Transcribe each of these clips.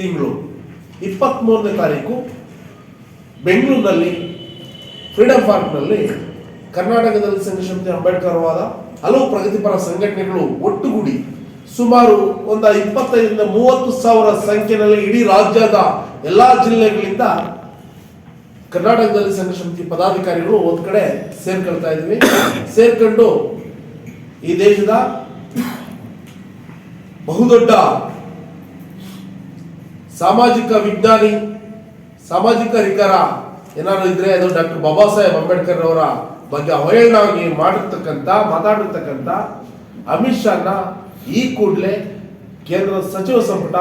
ತಿಂಗಳು. ಇಪ್ಪತ್ತ್ಮೂರನೇ ತಾರೀಕು ಬೆಂಗಳೂರಿನಲ್ಲಿ ಫ್ರೀಡಮ್ ಪಾರ್ಕ್ನಲ್ಲಿ ಕರ್ನಾಟಕದಲ್ಲಿ ಸಂಸ್ಥೆ ಅಂಬೇಡ್ಕರ್ ವಾದ ಹಲವು ಪ್ರಗತಿಪರ ಸಂಘಟನೆಗಳು ಒಟ್ಟುಗೂಡಿ ಸುಮಾರು ಒಂದು ಇಪ್ಪತ್ತೈದರಿಂದ ಮೂವತ್ತು ಸಾವಿರ ಸಂಖ್ಯೆಯಲ್ಲಿ ಇಡೀ ರಾಜ್ಯದ ಎಲ್ಲಾ ಜಿಲ್ಲೆಗಳಿಂದ ಕರ್ನಾಟಕದಲ್ಲಿ ಸಂಘ ಸಮಿತಿ ಪದಾಧಿಕಾರಿಗಳು ಒಂದು ಕಡೆ ಸೇರ್ಕೊಳ್ತಾ ಇದ್ವಿ. ಸೇರ್ಕೊಂಡು ಈ ದೇಶದ ಬಹುದೊಡ್ಡ ಸಾಮಾಜಿಕ ವಿಜ್ಞಾನಿ, ಸಾಮಾಜಿಕ ರಿಕರ ಏನಾದ್ರು ಇದ್ರೆ ಅದು ಡಾಕ್ಟರ್ ಬಾಬಾ ಸಾಹೇಬ್ ಅಂಬೇಡ್ಕರ್ ಅವರ ಬಗ್ಗೆ ಅವಹೇಳನವಾಗಿ ಮಾಡಿರ್ತಕ್ಕಂಥ, ಮಾತಾಡಿರ್ತಕ್ಕಂಥ ಅಮಿತ್ ಶಾನ ಈ ಕೂಡಲೇ ಕೇಂದ್ರ ಸಚಿವ ಸಂಪುಟ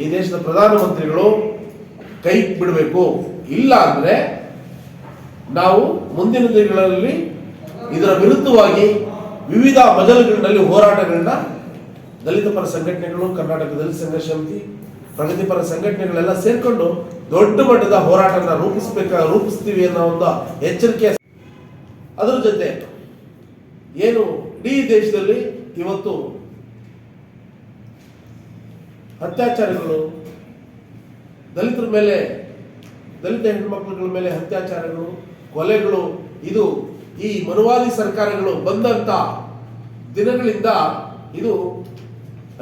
ಈ ದೇಶದ ಪ್ರಧಾನಮಂತ್ರಿಗಳು ಕೈ ಬಿಡಬೇಕು. ಇಲ್ಲ ಅಂದ್ರೆ ನಾವು ಮುಂದಿನ ದಿನಗಳಲ್ಲಿ ಇದರ ವಿರುದ್ಧವಾಗಿ ವಿವಿಧ ಮಜಲುಗಳಲ್ಲಿ ಹೋರಾಟಗಳನ್ನ ದಲಿತ ಪರ ಸಂಘಟನೆಗಳು ಕರ್ನಾಟಕ ದಲಿತ ಸಂಘ ಸಮಿತಿ ಪ್ರಗತಿಪರ ಸಂಘಟನೆಗಳೆಲ್ಲ ಸೇರ್ಕೊಂಡು ದೊಡ್ಡ ಮಟ್ಟದ ಹೋರಾಟನ ರೂಪಿಸಬೇಕ, ರೂಪಿಸ್ತೀವಿ ಅನ್ನೋ ಒಂದು ಎಚ್ಚರಿಕೆ. ಅದರ ಜೊತೆ ಏನು ಇಡೀ ದೇಶದಲ್ಲಿ ಇವತ್ತು ಅತ್ಯಾಚಾರಗಳು, ದಲಿತರ ಮೇಲೆ, ದಲಿತ ಹೆಣ್ಮಕ್ಳುಗಳ ಮೇಲೆ ಅತ್ಯಾಚಾರಗಳು, ಕೊಲೆಗಳು, ಇದು ಈ ಮನುವಾದಿ ಸರ್ಕಾರಗಳು ಬಂದಂತ ದಿನಗಳಿಂದ ಇದು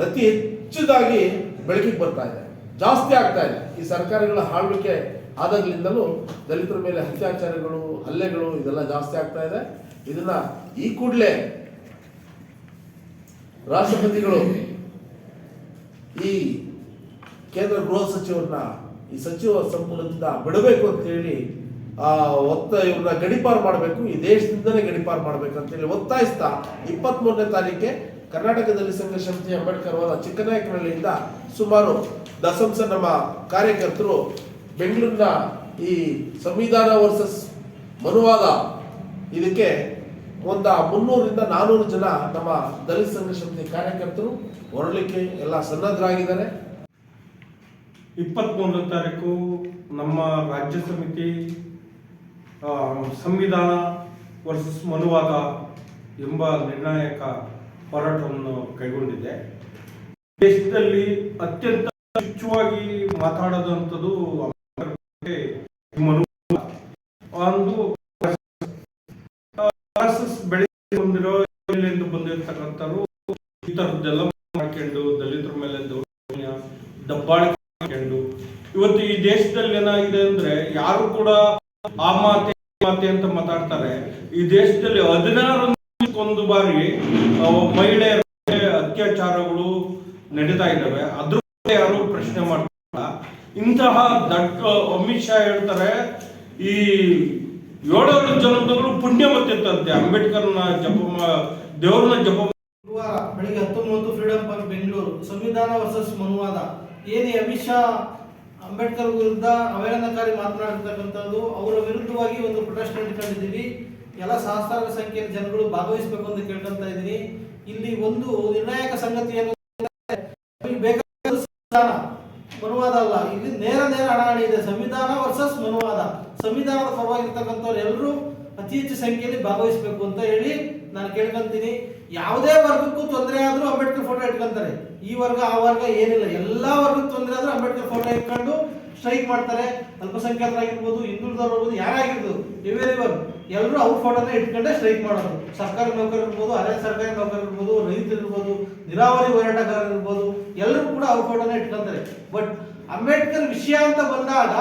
ಅತಿ ಹೆಚ್ಚುದಾಗಿ ಬೆಳಕಿಗೆ ಬರ್ತಾ ಇದೆ. ಜಾಸ್ತಿ ಆಗ್ತಾ ಇದೆ. ಈ ಸರ್ಕಾರಗಳ ಆಳ್ವಿಕೆ ಆದಾಗ್ಲಿಂದಲೂ ದಲಿತರ ಮೇಲೆ ಅತ್ಯಾಚಾರಗಳು, ಹಲ್ಲೆಗಳು ಇದೆಲ್ಲ ಜಾಸ್ತಿ ಆಗ್ತಾ ಇದೆ. ಇದನ್ನ ಈ ಕೂಡಲೇ ರಾಷ್ಟ್ರಪತಿಗಳು ಈ ಕೇಂದ್ರ ಗೃಹ ಸಚಿವರನ್ನ, ಈ ಸಚಿವ ಸಂಪುಟದಿಂದ ಬಿಡಬೇಕು ಅಂತ ಹೇಳಿ, ಆ, ಒತ್ತ ಇವ್ರನ್ನ ಗಡಿಪಾರು ಮಾಡಬೇಕು. ಈ ದೇಶದಿಂದಲೇ ಗಡಿಪಾರು ಮಾಡಬೇಕು ಅಂತ ಹೇಳಿ ಒತ್ತಾಯಿಸ್ತಾ ಇಪ್ಪತ್ತ್ ಮೂರನೇ ತಾರೀಕೆ ಕರ್ನಾಟಕದಲ್ಲಿ ಸಂಘ ಸಮಿತಿ ಅಂಬೇಡ್ಕರ್ ಅವರ ಚಿಕ್ಕನಾಯಕನಹಳ್ಳಿಯಿಂದ ಸುಮಾರು ದಸಂಸ ನಮ್ಮ ಕಾರ್ಯಕರ್ತರು ಬೆಂಗಳೂರಿನ ಈ ಸಂವಿಧಾನ ವರ್ಸಸ್ ಮನುವಾದ ಇದಕ್ಕೆ ಒಂದು ಮುನ್ನೂರಿಂದ ನಾನೂರು ಜನ ನಮ್ಮ ದಲಿತ ಸಂಘ ಸಮಿತಿ ಕಾರ್ಯಕರ್ತರು ಹೊರಡಲಿಕ್ಕೆ ಎಲ್ಲ ಸನ್ನದ್ಧರಾಗಿದ್ದಾರೆ. ಇಪ್ಪತ್ತ್ಮೂರನೇ ತಾರೀಕು ನಮ್ಮ ರಾಜ್ಯ ಸಮಿತಿ ಸಂವಿಧಾನ ವರ್ಸಸ್ ಮನುವಾದ ಎಂಬ ನಿರ್ಣಾಯಕ ಹೋರಾಟವನ್ನು ಕೈಗೊಂಡಿದೆ. ದೇಶದಲ್ಲಿ ಅತ್ಯಂತ ಶುಚಿವಾಗಿ ಮಾತಾಡದಂಥದ್ದು ಒಂದು ಬೆಳೆಸಿ ಬಂದಿರೋ ಬಂದಿರತಕ್ಕಂಥವ್ರು ಈ ಥರದ್ದೆಲ್ಲ ಮಾಡ್ಕೊಂಡು ದಲಿತರ ಮೇಲೆ ದೌರ್ಜನ್ಯ, ದಬ್ಬಾಳಿಕೆ ಇವತ್ತು ಈ ದೇಶದಲ್ಲಿ ಏನಾಗಿದೆ ಅಂದ್ರೆ ಯಾರು ಕೂಡ ಆ ಮಾತೆ ಮಾತೆ ಅಂತ ಮಾತಾಡ್ತಾರೆ. ಈ ದೇಶದಲ್ಲಿ ಹದಿನಾರು ಒಂದು ಬಾರಿ ಮಹಿಳೆಯರ ಅತ್ಯಾಚಾರಗಳು ನಡೀತಾ ಇದ್ದಾವೆ. ಅದ್ರ ಬಗ್ಗೆ ಯಾರು ಪ್ರಶ್ನೆ ಮಾಡ್ತಾರಲ್ಲ ಇಂತಹ ದಟ್ಟ ಅಮಿತ್ ಶಾ ಹೇಳ್ತಾರೆ, ಈ ಏಳೇಳು ಜನದವರು ಪುಣ್ಯ ಮತ್ತಿತ್ತಂತೆ. ಅಂಬೇಡ್ಕರ್ನ ಜಪ, ದೇವ್ರನ್ನ ಜಪ ಬೆಳಿಗ್ಗೆ ಹತ್ತು ಮೂವತ್ತು ಫ್ರೀಡಂ ಪಾರ್ಕ್ ಬೆಂಗಳೂರು. ಸಂವಿಧಾನ ವರ್ಸಸ್ ಮನುವಾದ. ಏನೇ ಅಮಿತ್ ಶಾ, ಅಂಬೇಡ್ಕರ್ ವಿರುದ್ಧ ಅವಹೇಳನಕಾರಿ ಮಾತನಾಡಿರ್ತಕ್ಕಂಥದ್ದು, ಅವರ ವಿರುದ್ಧವಾಗಿ ಒಂದು ಪ್ರೊಟೆಸ್ಟ್ ಇಟ್ಕೊಂಡಿದ್ದೀವಿ ಎಲ್ಲ ಸಹಸ್ರಾರು ಸಂಖ್ಯೆಯ ಜನಗಳು ಭಾಗವಹಿಸಬೇಕು ಅಂತ ಕೇಳ್ಕೊಂತ ಇದ್ದೀನಿ. ಇಲ್ಲಿ ಒಂದು ನಿರ್ಣಾಯಕ ಸಂಗತಿ ಏನು ಸಂವಿಧಾನ, ಮನುವಾದ ಅಲ್ಲ. ಇಲ್ಲಿ ನೇರ ನೇರ ಹಣಾಹಣಿ ಇದೆ. ಸಂವಿಧಾನ ವರ್ಸಸ್ ಮನುವಾದ. ಸಂವಿಧಾನದ ಪರವಾಗಿರ್ತಕ್ಕಂಥವ್ರು ಎಲ್ಲರೂ ಅತಿ ಹೆಚ್ಚು ಸಂಖ್ಯೆಯಲ್ಲಿ ಭಾಗವಹಿಸಬೇಕು ಅಂತ ಹೇಳಿ ನಾನು ಕೇಳ್ಕೊಂತೀನಿ. ಯಾವುದೇ ವರ್ಗಕ್ಕೂ ತೊಂದರೆ ಆದರೂ ಅಂಬೇಡ್ಕರ್ ಫೋಟೋ ಇಟ್ಕೊಂತಾರೆ. ಈ ವರ್ಗ, ಆ ವರ್ಗ ಏನಿಲ್ಲ. ಎಲ್ಲಾ ವರ್ಗಕ್ಕೆ ತೊಂದರೆ ಆದ್ರೂ ಅಂಬೇಡ್ಕರ್ ಫೋಟೋ ಇಟ್ಕೊಂಡು ಸ್ಟ್ರೈಕ್ ಮಾಡ್ತಾರೆ, ಅಲ್ಪಸಂಖ್ಯಾತರಾಗಿರ್ಬೋದು ಹಿಂದುಳಿದವರಾಗಿರ್ಬೋದು ಯಾರಾಗಿರ್ಬೋದು ಎವ್ರಿ ಎಲ್ಲರೂ ಅವ್ರ ಫೋಟೋನ ಇಟ್ಕೊಂಡೆ ಸ್ಟ್ರೈಕ್ ಮಾಡೋದು. ಸರ್ಕಾರಿ ನೌಕರರು ಇರ್ಬೋದು, ಅರೆ ಸರ್ಕಾರಿ ನೌಕರರು ಇರ್ಬೋದು, ರೈತರು ಇರ್ಬೋದು, ನೀರಾವರಿ ಹೋರಾಟಗಾರರು ಇರ್ಬೋದು, ಎಲ್ಲರೂ ಕೂಡ ಅವ್ರ ಫೋಟೋನ ಇಟ್ಕೊಂತಾರೆ. ಬಟ್ ಅಂಬೇಡ್ಕರ್ ವಿಷಯ ಅಂತ ಬಂದಾಗ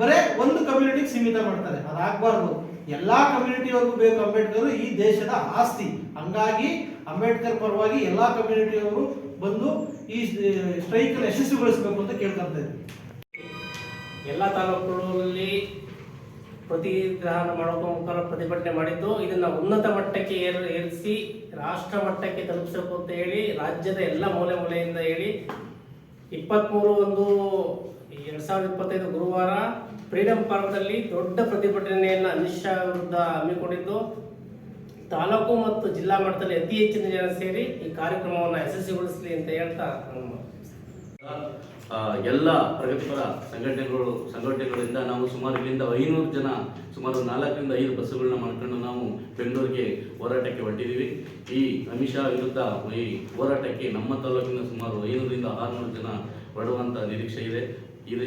ಬರೇ ಒಂದು ಕಮ್ಯುನಿಟಿಗೆ ಸೀಮಿತ ಮಾಡ್ತಾರೆ. ಅದಾಗಬಾರ್ದು ಎಲ್ಲ ಕಮ್ಯುನಿಟಿಯವ್ರಿಗೂ ಬೇಕು ಅಂಬೇಡ್ಕರ್ ಈ ದೇಶದ ಆಸ್ತಿ. ಹಂಗಾಗಿ ಅಂಬೇಡ್ಕರ್ ಪರವಾಗಿ ಎಲ್ಲ ಕಮ್ಯುನಿಟಿಯವರು ಬಂದು ಈ ಸ್ಟ್ರೈಕ್ ಯಶಸ್ವಿಗೊಳಿಸಬೇಕು ಅಂತ ಕೇಳ್ಕೊಂತ ಇದ್ದೀನಿ. ಎಲ್ಲ ತಾಲೂಕುಗಳಲ್ಲಿ ಪ್ರತಿಗ್ರಹಣ ಮಾಡೋದ್ರ ಮುಖಾಂತರ ಪ್ರತಿಭಟನೆ ಮಾಡಿದ್ದು ಇದನ್ನ ಉನ್ನತ ಮಟ್ಟಕ್ಕೆ ಏರ್ ಏರಿಸಿ ರಾಷ್ಟ್ರ ಮಟ್ಟಕ್ಕೆ ತಲುಪಿಸಬೇಕು ಅಂತ ಹೇಳಿ ರಾಜ್ಯದ ಎಲ್ಲ ಮೂಲೆ ಮೂಲೆಯಿಂದ ಹೇಳಿ ಇಪ್ಪತ್ತ್ಮೂರು ಒಂದು ಎರಡ್ ಸಾವಿರದ ಇಪ್ಪತ್ತೈದು ಗುರುವಾರ ಫ್ರೀಡಂ ಪಾರ್ಕ್ನಲ್ಲಿ ದೊಡ್ಡ ಪ್ರತಿಭಟನೆಯನ್ನು ಅಮಿತ್ ಶಾ ವಿರುದ್ಧ ಹಮ್ಮಿಕೊಂಡಿದ್ದು ತಾಲೂಕು ಮತ್ತು ಜಿಲ್ಲಾ ಮಟ್ಟದಲ್ಲಿ ಅತಿ ಹೆಚ್ಚಿನ ಜನ ಸೇರಿ ಈ ಕಾರ್ಯಕ್ರಮವನ್ನು ಯಶಸ್ವಿಗೊಳಿಸಲಿ ಅಂತ ಹೇಳ್ತಾ ಆ, ಎಲ್ಲ ಪ್ರಗತಿಪರ ಸಂಘಟನೆಗಳು, ಸಂಘಟನೆಗಳಿಂದ ನಾವು ಸುಮಾರು ಇಲ್ಲಿಂದ ಐನೂರು ಜನ, ಸುಮಾರು ನಾಲ್ಕರಿಂದ ಐದು ಬಸ್ಸುಗಳನ್ನ ಮಾಡ್ಕೊಂಡು ನಾವು ಬೆಂಗಳೂರಿಗೆ ಹೋರಾಟಕ್ಕೆ ಹೊರಟಿದ್ದೀವಿ. ಈ ಅಮಿತ್ ಶಾ ವಿರುದ್ಧ ಈ ಹೋರಾಟಕ್ಕೆ ನಮ್ಮ ತಾಲೂಕಿನ ಸುಮಾರು ಐನೂರಿಂದ ಆರುನೂರು ಜನ ಹೊರಡುವಂಥ ನಿರೀಕ್ಷೆ ಇದೆ. ಇದು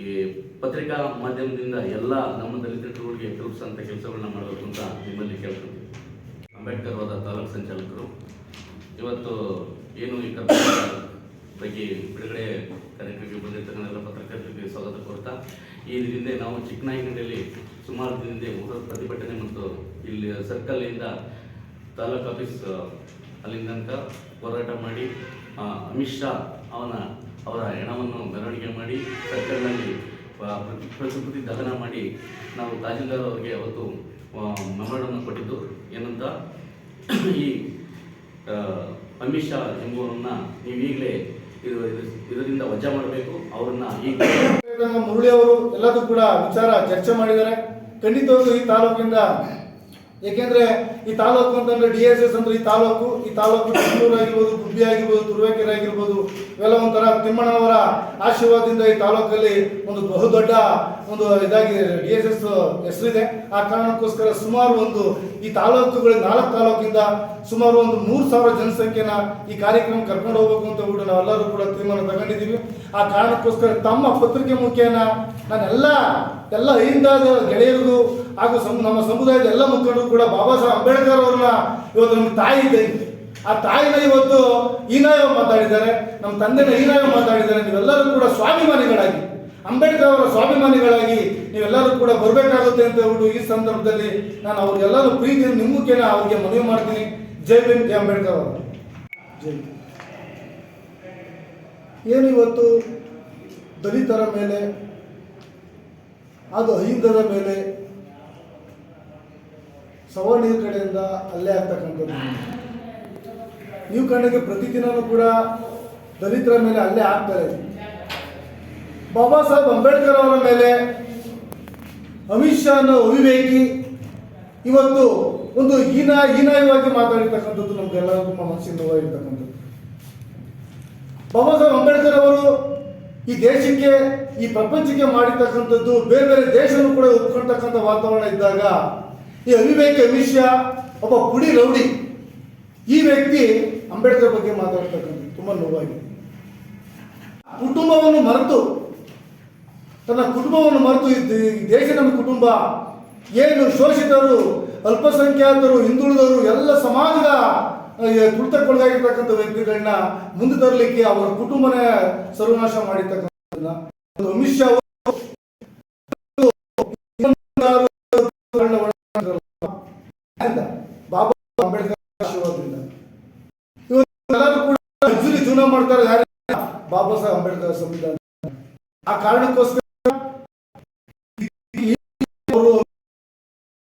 ಈ ಪತ್ರಿಕಾ ಮಾಧ್ಯಮದಿಂದ ಎಲ್ಲ ನಮ್ಮ ದಲಿತರುಗಳಿಗೆ ತಲುಪಿಸೋಂಥ ಕೆಲಸಗಳನ್ನ ಮಾಡಬೇಕು ಅಂತ ನಿಮ್ಮಲ್ಲಿ ಕೇಳ್ಕೊತೀವಿ ಅಂಬೇಡ್ಕರ್ ಹೋದ ತಾಲೂಕು ಸಂಚಾಲಕರು, ಇವತ್ತು ಏನು ಈ ಕರ್ನಾಟಕ ಬಗ್ಗೆ ಬಿಡುಗಡೆ ಕಾರ್ಯಕ್ರಮಕ್ಕೆ ಬಂದಿರ್ತಕ್ಕಂಥ ಪತ್ರಕರ್ತರಿಗೆ ಸ್ವಾಗತ ಕೋರ್ತಾ ಈ ಹಿಂದೆ ನಾವು ಚಿಕ್ಕನಾಯಕನಹಳ್ಳಿ ಸುಮಾರು ದಿನದಿಂದ ಉಗ್ರ ಪ್ರತಿಭಟನೆ ಮತ್ತು ಇಲ್ಲಿ ಸರ್ಕಲ್ನಿಂದ ತಾಲೂಕು ಆಫೀಸ್ ಅಲ್ಲಿಂದ ತನಕ ಹೋರಾಟ ಮಾಡಿ ಅಮಿತ್ ಶಾ ಅವನ ಅವರ ಹೆಣವನ್ನು ಮೆರವಣಿಗೆ ಮಾಡಿ ಸರ್ಕಲ್ನಲ್ಲಿ ಆ, ಪ್ರತಿ ಪ್ರತಿಕೃತಿ ದಹನ ಮಾಡಿ ನಾವು ತಹಸೀಲ್ದಾರ್ ಅವರಿಗೆ ಅವತ್ತು ಮೆಮೊರನ್ನು ಕೊಟ್ಟಿದ್ದು. ಏನಂತ ಈ ಅಮಿತ್ ಶಾ ಎಂಬುವರನ್ನು ನೀವು ಈಗಲೇ ಇದು ಇದು- ಇದರಿಂದ ವಜಾ ಮಾಡಬೇಕು. ಅವರನ್ನ ಈಗ ಮುರಳಿ ಅವರು ಎಲ್ಲದೂ ಕೂಡ ವಿಚಾರ ಚರ್ಚೆ ಮಾಡಿದ್ದಾರೆ. ಖಂಡಿತವಾಗ್ಲೂ ಈ ತಾಲೂಕಿಂದ, ಏಕೆಂದ್ರೆ ಈ ತಾಲೂಕು ಅಂತಂದ್ರೆ ಡಿ ಎಸ್ ಎಸ್ ಅಂದ್ರೆ ಈ ತಾಲೂಕು ಈ ತಾಲೂಕು ಬೆಂಗಳೂರು ಆಗಿರ್ಬೋದು, ಗುಬ್ಬಿ ಆಗಿರ್ಬೋದು, ತುರುವೇಕೆರೆ ಆಗಿರ್ಬೋದು, ಇವೆಲ್ಲ ಒಂಥರ ತಿಮ್ಮಣ್ಣವರ ಆಶೀರ್ವಾದದಿಂದ ಈ ತಾಲೂಕಲ್ಲಿ ಒಂದು ಬಹುದೊಡ್ಡ ಒಂದು ಇದಾಗಿ ಡಿ ಎಸ್ ಎಸ್ ಹೆಸರಿದೆ. ಆ ಕಾರಣಕ್ಕೋಸ್ಕರ ಸುಮಾರು ಒಂದು ಈ ತಾಲೂಕುಗಳ ನಾಲ್ಕು ತಾಲೂಕಿಂದ ಸುಮಾರು ಒಂದು ಮೂರು ಸಾವಿರ ಜನಸಂಖ್ಯೆನ ಈ ಕಾರ್ಯಕ್ರಮ ಕರ್ಕೊಂಡು ಹೋಗ್ಬೇಕು ಅಂತ ಬಿಟ್ಟು ನಾವೆಲ್ಲರೂ ಕೂಡ ತೀರ್ಮಾನ ತಗೊಂಡಿದ್ದೀವಿ. ಆ ಕಾರಣಕ್ಕೋಸ್ಕರ ತಮ್ಮ ಪತ್ರಿಕೆ ಮುಖೇನ ನಾನೆಲ್ಲ, ಎಲ್ಲ ಹಿಂದಾದ ಗೆಳೆಯರಿಗೂ ಹಾಗೂ ನಮ್ಮ ಸಮುದಾಯದ ಎಲ್ಲ ಮುಖಂಡರು ಕೂಡ ಬಾಬಾ ಸಾಹೇಬ್ ಅಂಬೇಡ್ಕರ್ ಅವ್ರನ್ನ ಇವತ್ತು ನಮ್ಮ ತಾಯಿ ಇದ್ದಂಗೆ ಆ ತಾಯಿನ ಇವತ್ತು ಹೀನಾಯ ಮಾತಾಡಿದ್ದಾರೆ. ನಮ್ಮ ತಂದೆನ ಹೀನಾಯ ಮಾತಾಡಿದ್ದಾರೆ. ನೀವೆಲ್ಲರೂ ಕೂಡ ಸ್ವಾಭಿಮಾನಿಗಳಾಗಿ, ಅಂಬೇಡ್ಕರ್ ಅವರ ಸ್ವಾಭಿಮಾನಿಗಳಾಗಿ ನೀವೆಲ್ಲರೂ ಕೂಡ ಬರಬೇಕಾಗುತ್ತೆ ಅಂತ ಹೇಳ್ಬಿಟ್ಟು ಈ ಸಂದರ್ಭದಲ್ಲಿ ನಾನು ಅವ್ರಿಗೆಲ್ಲರೂ ಪ್ರೀತಿಯನ್ನು ನಿಮ್ಮ ಮುಖೇನ ಅವ್ರಿಗೆ ಮನವಿ ಮಾಡ್ತೀನಿ. ಜೈ ಭೀಮ್ ಅಂಬೇಡ್ಕರ್ ಅವರು. ಜೈ ಏನು ಇವತ್ತು ದಲಿತರ ಮೇಲೆ, ಅದು ಅಹಿಂದದ ಮೇಲೆ ಸವರ್ಣೀಯ ಕಡೆಯಿಂದ ಅಲ್ಲೇ ಆಗ್ತಕ್ಕಂಥದ್ದು. ನೀವು ಕಣ್ಣಿಗೆ ಪ್ರತಿದಿನವೂ ಕೂಡ ದಲಿತರ ಮೇಲೆ ಅಲ್ಲೇ ಆಗ್ತಾರೆ. ಬಾಬಾ ಸಾಹೇಬ್ ಅಂಬೇಡ್ಕರ್ ಅವರ ಮೇಲೆ ಅಮಿತ್ ಶಾ ಅನ್ನೋ ಅವಿವೇಕಿ ಇವತ್ತು ಒಂದು ಹೀನ ಹೀನಾಯವಾಗಿ ಮಾತಾಡಿರ್ತಕ್ಕಂಥದ್ದು ನಮ್ಗೆಲ್ಲರಿಗೂ ಮನಸ್ಸಿನ ನೋವಾಗಿರ್ತಕ್ಕಂಥದ್ದು ಬಾಬಾ ಸಾಹೇಬ್ ಅಂಬೇಡ್ಕರ್ ಅವರು ಈ ದೇಶಕ್ಕೆ, ಈ ಪ್ರಪಂಚಕ್ಕೆ ಮಾಡಿರ್ತಕ್ಕಂಥದ್ದು ಬೇರೆ ಬೇರೆ ದೇಶನೂ ಕೂಡ ಒಪ್ಕೊಳ್ತಕ್ಕಂಥ ವಾತಾವರಣ ಇದ್ದಾಗ, ಈ ಅವಿವೇಕ ವಿಷಯ ಒಬ್ಬ ಪುಡಿ ರೌಡಿ, ಈ ವ್ಯಕ್ತಿ ಅಂಬೇಡ್ಕರ್ ಬಗ್ಗೆ ಮಾತಾಡ್ತಕ್ಕಂಥದ್ದು ತುಂಬ ನೋವಾಗಿದೆ. ಕುಟುಂಬವನ್ನು ಮರೆತು, ತನ್ನ ಕುಟುಂಬವನ್ನು ಮರೆತು ಈ ದೇಶ ನಮ್ಮ ಕುಟುಂಬ, ಏನು ಶೋಷಿತರು ಅಲ್ಪಸಂಖ್ಯಾತರು, ಹಿಂದುಳಿದವರು ಎಲ್ಲ ಸಮಾಜದ ತುಳಿತಕ್ಕೊಳಗಾಗಿರ್ತಕ್ಕಂಥ ವ್ಯಕ್ತಿಗಳನ್ನ ಮುಂದೆ ತರಲಿಕ್ಕೆ ಅವರ ಕುಟುಂಬನೇ ಸರ್ವನಾಶ ಮಾಡಿರ್ತಕ್ಕಂಥದ್ದನ್ನ ಅಮಿತ್ ಶಾ ಬಾಬಾ ಅಂಬೇಡ್ಕರ್ ಇವತ್ತು ಕೂಡ ಜೀವನ ಮಾಡ್ತಾರೆ ಬಾಬಾ ಸಾಹೇಬ್ ಅಂಬೇಡ್ಕರ್ ಸಂವಿಧಾನ. ಆ ಕಾರಣಕ್ಕೋಸ್ಕರ